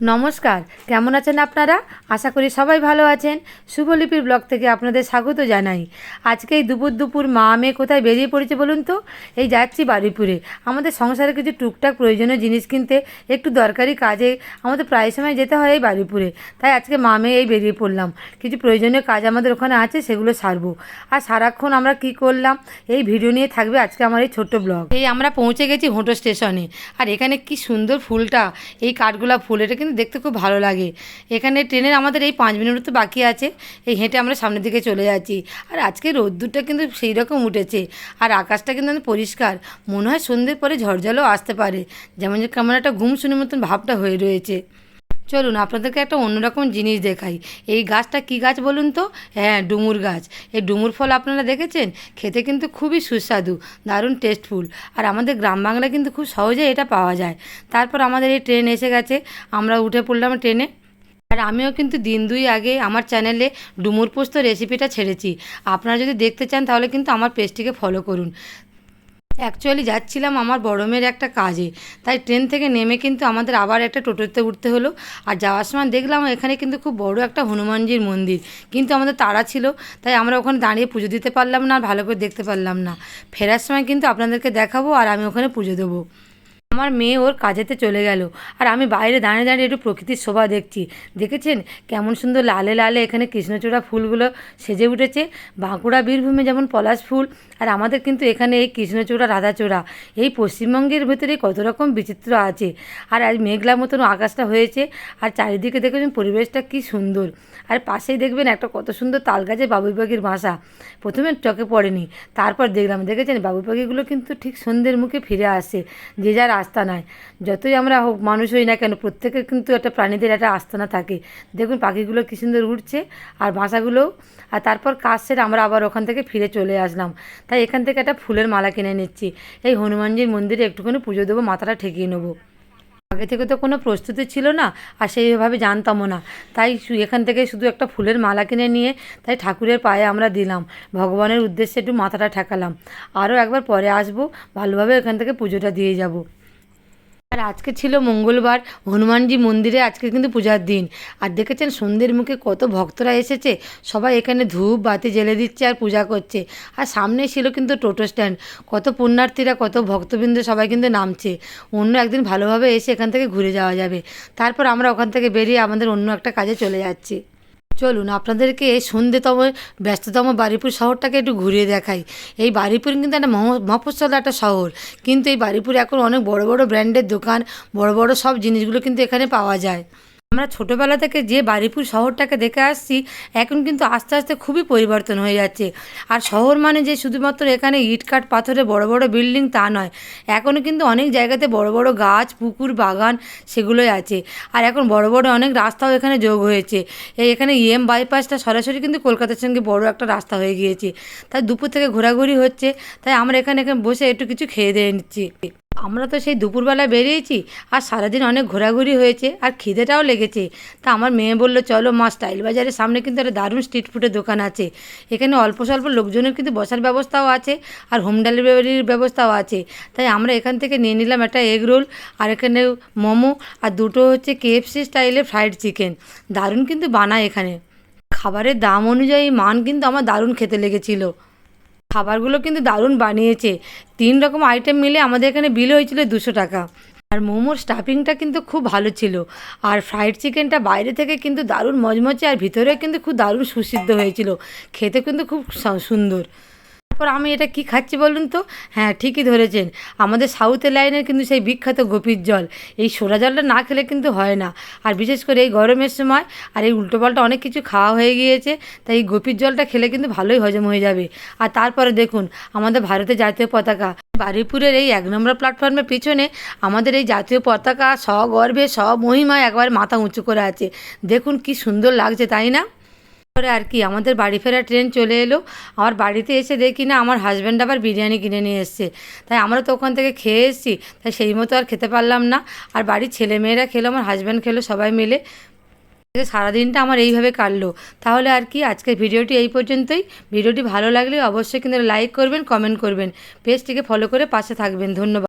নমস্কার, কেমন আছেন আপনারা? আশা করি সবাই ভালো আছেন। শুভলিপির ব্লগ থেকে আপনাদের স্বাগত জানাই। আজকে এই দুপুর দুপুর মা মেয়ে কোথায় বেরিয়ে পড়েছে বলুন তো? এই যাচ্ছি বাড়িপুরে আমাদের সংসারে কিছু টুকটাক প্রয়োজনীয় জিনিস কিনতে একটু দরকারি কাজে আমাদের প্রায় সময় যেতে হয় এই বাড়িপুরে তাই আজকে মা মেয়ে এই বেরিয়ে পড়লাম। কিছু প্রয়োজনীয় কাজ আমাদের ওখানে আছে, সেগুলো সারবো। আর সারাক্ষণ আমরা কি করলাম, এই ভিডিও নিয়ে থাকবে আজকে আমার এই ছোট্ট ব্লগ। এই আমরা পৌঁছে গেছি হোটো স্টেশনে। আর এখানে কি সুন্দর ফুলটা, এই কাঠগোলাপ ফুল, এটা কিন্তু দেখতে খুব ভালো লাগে। এখানে ট্রেনের আমাদের এই পাঁচ মিনিট তো বাকি আছে। এই হেঁটে আমরা সামনের দিকে চলে যাচ্ছি। আর আজকে রোদ্দুরটা কিন্তু সেই রকম উঠেছে। আর আকাশটা কিন্তু পরিষ্কার। মনে হয় সন্ধ্যের পরে ঝড়ঝালও আসতে পারে। যেমন যে কেমন একটা ঘুম শুনে মতন ভাবটা হয়ে রয়েছে। চলুন আপনাদেরকে একটা অন্যরকম জিনিস দেখাই। এই গাছটা কি গাছ বলুন তো? হ্যাঁ ডুমুর গাছ। এই ডুমুর ফল আপনারা দেখেছেন? খেতে কিন্তু খুবই সুস্বাদু, দারুণ টেস্টফুল আর আমাদের গ্রাম বাংলায় কিন্তু খুব সহজে এটা পাওয়া যায়। তারপর আমাদের এই ট্রেন এসে গেছে। আমরা উঠে পড়লাম ট্রেনে আর আমিও কিন্তু দিন দুই আগে আমার চ্যানেলে ডুমুর পোস্ত রেসিপিটা ছেড়েছি। আপনারা যদি দেখতে চান তাহলে কিন্তু আমার পেজটিকে ফলো করুন। অ্যাকচুয়ালি যাচ্ছিলাম আমার বড়মের একটা কাজে। তাই ট্রেন থেকে নেমে কিন্তু আমাদের আবার একটা টোটোতে উঠতে হলো। আর যাওয়ার সময় দেখলাম এখানে কিন্তু খুব বড় একটা হনুমানজির মন্দির। কিন্তু আমাদের তাড়া ছিল, তাই আমরা ওখানে দাঁড়িয়ে পুজো দিতে পারলাম না আর ভালো করে দেখতে পারলাম না। ফেরার সময় কিন্তু আপনাদেরকে দেখাবো আর আমি ওখানে পুজো দেবো। আমার মেয়ে ওর কাজেতে চলে গেল। আর আমি বাইরে দাঁড়িয়ে দাঁড়িয়ে একটু প্রকৃতির শোভা দেখছি। দেখেছেন? কেমন সুন্দর লালে লালে এখানে কৃষ্ণচূড়া ফুলগুলো সেজে উঠেছে। বাঁকুড়া বীরভূমে যেমন পলাশ ফুল, আর আমাদের কিন্তু এখানে এই কৃষ্ণচূড়া, রাধাচূড়া, এই পশ্চিমবঙ্গের ভেতরে কত রকম বিচিত্র আছে। আর আজ মেঘলা মতন আকাশটা হয়েছে, আর চারিদিকে দেখেছেন পরিবেশটা কি সুন্দর। আর পাশেই দেখবেন একটা কত সুন্দর তাল গাছে বাবুই পাখির বাসা। প্রথমে চোখে পড়েনি, তারপর দেখলাম, দেখেছেন? বাবুই পাখিগুলো কিন্তু ঠিক সন্ধ্যের মুখে ফিরে আসে। যে যার আস্তানায় যতই আমরা হোক মানুষ হই না কেন প্রত্যেকের কিন্তু একটা প্রাণীদের একটা আস্তানা থাকে। দেখুন পাখিগুলো কী সুন্দর উঠছে আর বাসাগুলোও আর তারপর কাজ সেরে আমরা আবার ওখান থেকে ফিরে চলে আসলাম। তাই এখান থেকে একটা ফুলের মালা কিনে নিচ্ছি। এই হনুমানজির মন্দিরে একটুখানি পুজো দেবো, মাথাটা ঠেকিয়ে নেব। আগে থেকে তো কোনো প্রস্তুতি ছিল না, আর সেইভাবে জানতামও না। তাই এখান থেকে শুধু একটা ফুলের মালা কিনে নিয়ে, তাই ঠাকুরের পায়ে আমরা দিলাম। ভগবানের উদ্দেশ্যে একটু মাথাটা ঠেকালাম। আরও একবার পরে আসব, ভালোভাবে এখান থেকে পুজোটা দিয়ে যাব। আর আজকে ছিল মঙ্গলবার, হনুমানজি মন্দিরে আজকে কিন্তু পূজার দিন। আর দেখেছেন সন্ধ্যের মুখে কত ভক্তরা এসেছে, সবাই এখানে ধূপ বাতি জ্বেলে দিচ্ছে আর পূজা করছে। আর সামনে ছিল কিন্তু টোটো স্ট্যান্ড, কত পুণ্যার্থীরা, কত ভক্তবৃন্দ সবাই কিন্তু নামছে। অন্য একদিন ভালোভাবে এসে এখান থেকে ঘুরে যাওয়া যাবে। তারপর আমরা ওখান থেকে বেরিয়ে আমাদের অন্য একটা কাজে চলে যাচ্ছি। চলুন, আপনাদেরকে এই সন্ধ্যেতম, ব্যস্ততম বারিপুর শহরটাকে একটু ঘুরিয়ে দেখাই। এই বারিপুর কিন্তু একটা মফস্বল একটা শহর। কিন্তু এই বারিপুরে এখন অনেক বড় বড় ব্র্যান্ডের দোকান, বড় বড় সব জিনিসগুলো কিন্তু এখানে পাওয়া যায়। আমরা ছোটোবেলা থেকে যে বারিপুর শহরটাকে দেখে আসছি, এখন কিন্তু আস্তে আস্তে খুবই পরিবর্তন হয়ে যাচ্ছে। আর শহর মানে যে শুধুমাত্র এখানে ইটকাট পাথরে বড় বড় বিল্ডিং তা নয়। এখনও কিন্তু অনেক জায়গাতে বড় বড় গাছ, পুকুর, বাগান সেগুলোই আছে। আর এখন বড় বড় অনেক রাস্তাও এখানে যোগ হয়েছে। এই এখানে ইএম বাইপাসটা সরাসরি কিন্তু কলকাতার সঙ্গে বড় একটা রাস্তা হয়ে গিয়েছে। তাই দুপুর থেকে ঘোরাঘুরি হচ্ছে। তাই আমরা এখানে এখানে বসে একটু কিছু খেয়ে দিয়ে নিচ্ছি। আমরা তো সেই দুপুরবেলা বেরিয়েছি আর সারাদিন অনেক ঘোরাঘুরি হয়েছে আর খিদেটাও লেগেছে। তা আমার মেয়ে বলল, চলো মা স্টাইল বাজারের সামনে কিন্তু একটা দারুণ স্ট্রিট ফুডের দোকান আছে। এখানে অল্প স্বল্প লোকজনের কিন্তু বসার ব্যবস্থাও আছে আর হোম ডেলিভারির ব্যবস্থাও আছে। তাই আমরা এখান থেকে নিয়ে নিলাম একটা এগ রোল আর এখানে মোমো আর দুটো হচ্ছে কেএফসি স্টাইলে ফ্রাইড চিকেন। দারুণ কিন্তু বানায় এখানে। খাবারের দাম অনুযায়ী মান কিন্তু আমার দারুণ খেতে লেগেছিলো। খাবারগুলো কিন্তু দারুণ বানিয়েছে। তিন রকম আইটেম মিলে আমাদের এখানে বিল হয়েছিল দুশো টাকা। আর মোমোর স্টাফিংটা কিন্তু খুব ভালো ছিল। আর ফ্রাইড চিকেনটা বাইরে থেকে কিন্তু দারুণ মজমচে আর ভিতরে কিন্তু খুব দারুণ সুসিদ্ধ হয়েছিল। খেতে কিন্তু খুব সুন্দর। তারপর আমি এটা কি খাচ্ছি বলুন তো? হ্যাঁ ঠিকই ধরেছেন। আমাদের সাউথের লাইনের কিন্তু সেই বিখ্যাত গোপীর জল। এই সোডা জলটা না খেলে কিন্তু হয় না। আর বিশেষ করে এই গরমের সময় আর এই উল্টোপাল্টা অনেক কিছু খাওয়া হয়ে গিয়েছে, তাই এই গোপীর জলটা খেলে কিন্তু ভালোই হজম হয়ে যাবে। আর তারপরে দেখুন, আমাদের ভারতের জাতীয় পতাকা। বারুইপুরের এই এক নম্বর প্ল্যাটফর্মের পিছনে আমাদের এই জাতীয় পতাকা সগর্বে মহিমায় একবারে মাথা উঁচু করে আছে। দেখুন কি সুন্দর লাগছে, তাই না? পরে আর কি, আমাদের বাড়ি ফেরা ট্রেন চলে এলো। আমার বাড়িতে এসে দেখি না, আমার হাজব্যান্ড আবার বিরিয়ানি কিনে নিয়ে এসছে। তাই আমরা তো ওখান থেকে খেয়ে এসেছি, তাই সেই মতো আর খেতে পারলাম না। আর বাড়ির ছেলেমেয়েরা খেলো, আমার হাজব্যান্ড খেলো, সবাই মিলে। সারাদিনটা আমার এইভাবে কাটলো। তাহলে আর কি, আজকের ভিডিওটি এই পর্যন্তই। ভিডিওটি ভালো লাগলে অবশ্যই কিন্তু লাইক করবেন কমেন্ট করবেন। পেজটিকে ফলো করে পাশে থাকবেন। ধন্যবাদ।